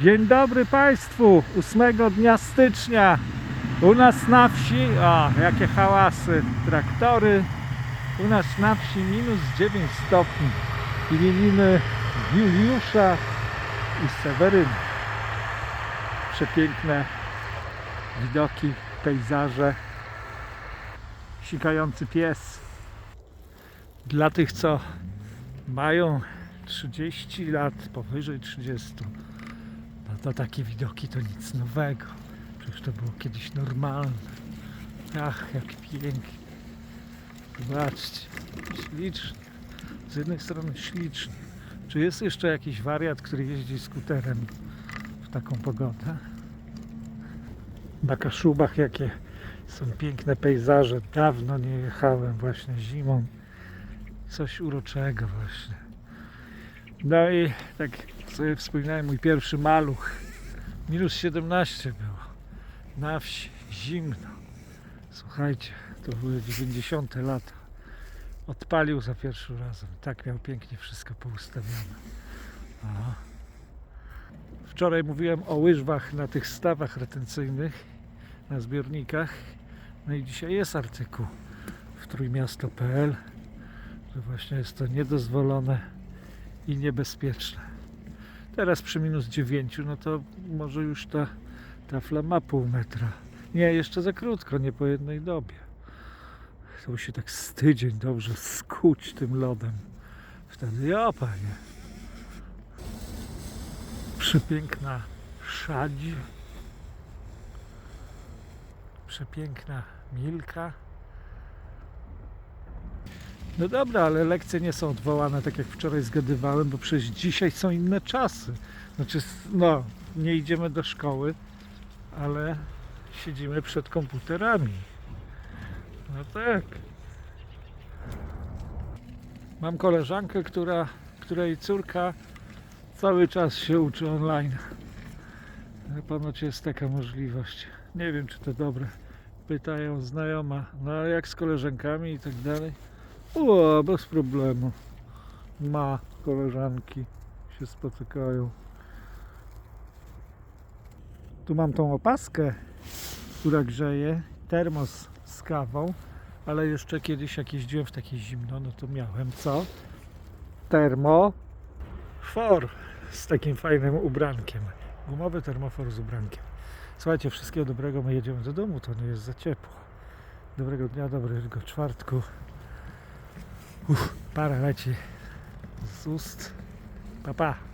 Dzień dobry Państwu, 8 dnia stycznia. U nas na wsi, o jakie hałasy, traktory. U nas na wsi minus 9 stopni. Imieniny Juliusza i Seweryny. Przepiękne widoki, pejzaże. Sikający pies. Dla tych, co mają 30 lat, powyżej 30, to takie widoki to nic nowego. Przecież to było kiedyś normalne. Ach, jak pięknie. Zobaczcie, ślicznie. Z jednej strony ślicznie. Czy jest jeszcze jakiś wariat, który jeździ skuterem w taką pogodę? Na Kaszubach jakie są piękne pejzaże. Dawno nie jechałem właśnie zimą. Coś uroczego właśnie. No i tak sobie wspominałem mój pierwszy maluch. Minus 17 było. Na wsi, zimno. Słuchajcie, to były 90 lata. Odpalił za pierwszym razem. Tak miał pięknie wszystko poustawione. O. Wczoraj mówiłem o łyżwach na tych stawach retencyjnych, na zbiornikach. No i dzisiaj jest artykuł w trójmiasto.pl, że właśnie jest to niedozwolone i niebezpieczne. Teraz przy minus 9, no to może już ta tafla ma pół metra. Nie, jeszcze za krótko, nie po jednej dobie. To się tak z tydzień dobrze skuć tym lodem. Wtedy ja panie. Przepiękna szadź. Przepiękna milka. No dobra, ale lekcje nie są odwołane, tak jak wczoraj zgadywałem, bo przecież dzisiaj są inne czasy. Znaczy, no, nie idziemy do szkoły, ale siedzimy przed komputerami. No tak. Mam koleżankę, która, której córka cały czas się uczy online. Ponoć jest taka możliwość. Nie wiem, czy to dobre. Pytają znajoma, no jak z koleżankami i tak dalej. O, bez problemu. Ma koleżanki się spotykają. Tu mam tą opaskę, która grzeje. Termos z kawą, ale jeszcze kiedyś jak jeździłem w takie zimno, no to miałem co? Termo for z takim fajnym ubrankiem. Gumowy termofor z ubrankiem. Słuchajcie, wszystkiego dobrego. My jedziemy do domu, to nie jest za ciepło. Dobrego dnia, dobrego czwartku. Uff, para leci z ust. Pa, pa.